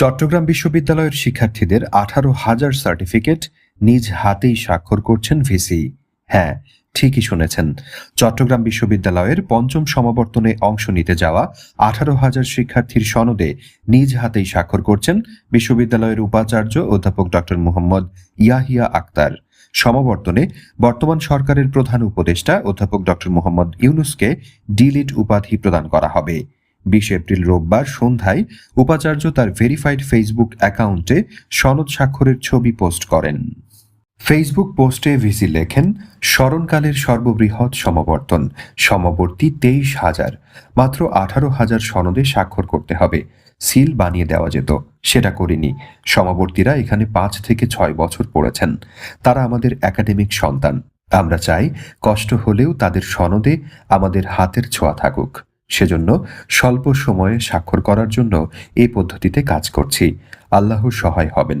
চট্টগ্রাম বিশ্ববিদ্যালয়ের শিক্ষার্থীদের আঠারো হাজার সার্টিফিকেট নিজ হাতেই স্বাক্ষর করছেন ভিসি। হ্যাঁ ঠিকই শুনেছেন। চট্টগ্রাম বিশ্ববিদ্যালয়ের পঞ্চম সমাবর্তনে অংশ নিতে যাওয়া আঠারো হাজার শিক্ষার্থীর সনদে নিজ হাতেই স্বাক্ষর করছেন বিশ্ববিদ্যালয়ের উপাচার্য অধ্যাপক ডক্টর মোহাম্মদ ইয়াহিয়া আক্তার। সমাবর্তনে বর্তমান সরকারের প্রধান উপদেষ্টা অধ্যাপক ডক্টর মোহাম্মদ ইউনুসকে ডিলিট উপাধি প্রদান করা হবে। বিশ এপ্রিল রোববার সন্ধ্যায় উপাচার্য তার ভেরিফাইড ফেসবুক অ্যাকাউন্টে সনদ স্বাক্ষরের ছবি পোস্ট করেন। ফেসবুক পোস্টে ভিসি লেখেন, স্মরণকালের সর্ববৃহৎ সমাবর্তন, সমাবর্তী তেইশ হাজার, মাত্র আঠারো হাজার সনদে স্বাক্ষর করতে হবে, সিল বানিয়ে দেওয়া যেত, সেটা করিনি, সমাবর্তীরা এখানে পাঁচ থেকে ছয় বছর পড়েছেন, তারা আমাদের একাডেমিক সন্তান, আমরা চাই কষ্ট হলেও তাদের সনদে আমাদের হাতের ছোঁয়া থাকুক। সেজন্য স্বল্প সময়ে স্বাক্ষর করার জন্য এই পদ্ধতিতে কাজ করছি। আল্লাহ সহায় হবেন।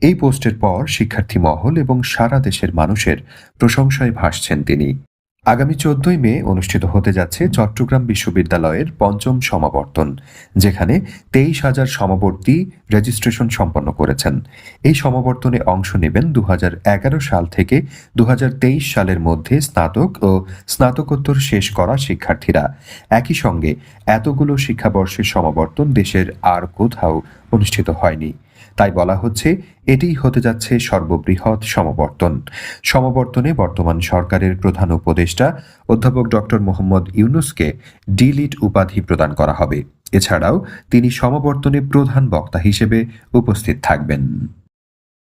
এই পোস্টের পর শিক্ষার্থী মহল এবং সারা দেশের মানুষের প্রশংসায় ভাসছেন তিনি। আগামী চোদ্দই মে অনুষ্ঠিত হতে যাচ্ছে চট্টগ্রাম বিশ্ববিদ্যালয়ের পঞ্চম সমাবর্তন, যেখানে তেইশ হাজার সমাবর্তী রেজিস্ট্রেশন সম্পন্ন করেছেন। এই সমাবর্তনে অংশ নেবেন দু হাজার এগারো সাল থেকে দু হাজার তেইশ সালের মধ্যে স্নাতক ও স্নাতকোত্তর শেষ করা শিক্ষার্থীরা। একই সঙ্গে এতগুলো শিক্ষাবর্ষের সমাবর্তন দেশের আর কোথাও অনুষ্ঠিত হয়নি। তাই বলা হচ্ছে, এটিই হতে যাচ্ছে সর্ববৃহৎ সমাবর্তন। সমাবর্তনে বর্তমান সরকারের প্রধান উপদেষ্টা অধ্যাপক ডক্টর মোহাম্মদ ইউনুসকে ডিলিট উপাধি প্রদান করা হবে। এছাড়াও তিনি সমাবর্তনে প্রধান বক্তা হিসেবে উপস্থিত থাকবেন।